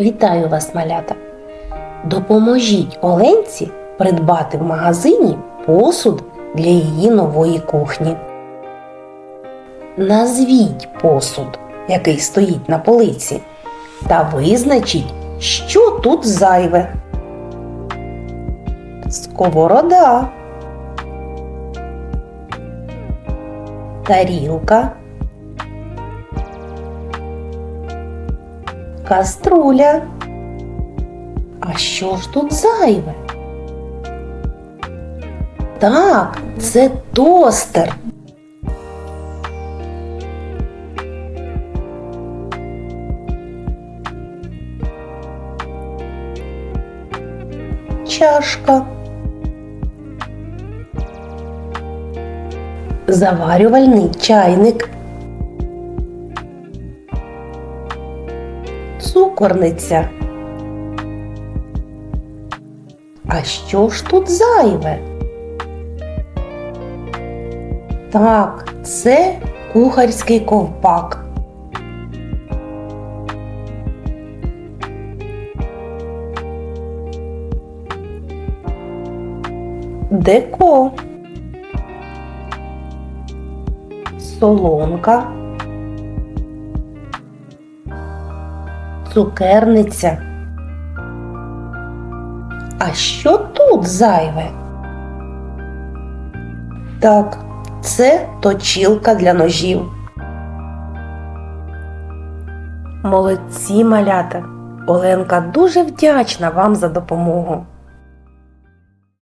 Вітаю вас, малята! Допоможіть Оленці придбати в магазині посуд для її нової кухні. Назвіть посуд, який стоїть на полиці, та визначіть, що тут зайве. Сковорода, тарілка, каструля. А що ж тут зайве? Так, це тостер. Чашка. Заварювальний чайник. Цукорниця. А що ж тут зайве? Так, це кухарський ковпак. Деко. Солонка. Цукерниця. А що тут зайве? Так, це точілка для ножів. Молодці малята! Оленка дуже вдячна вам за допомогу.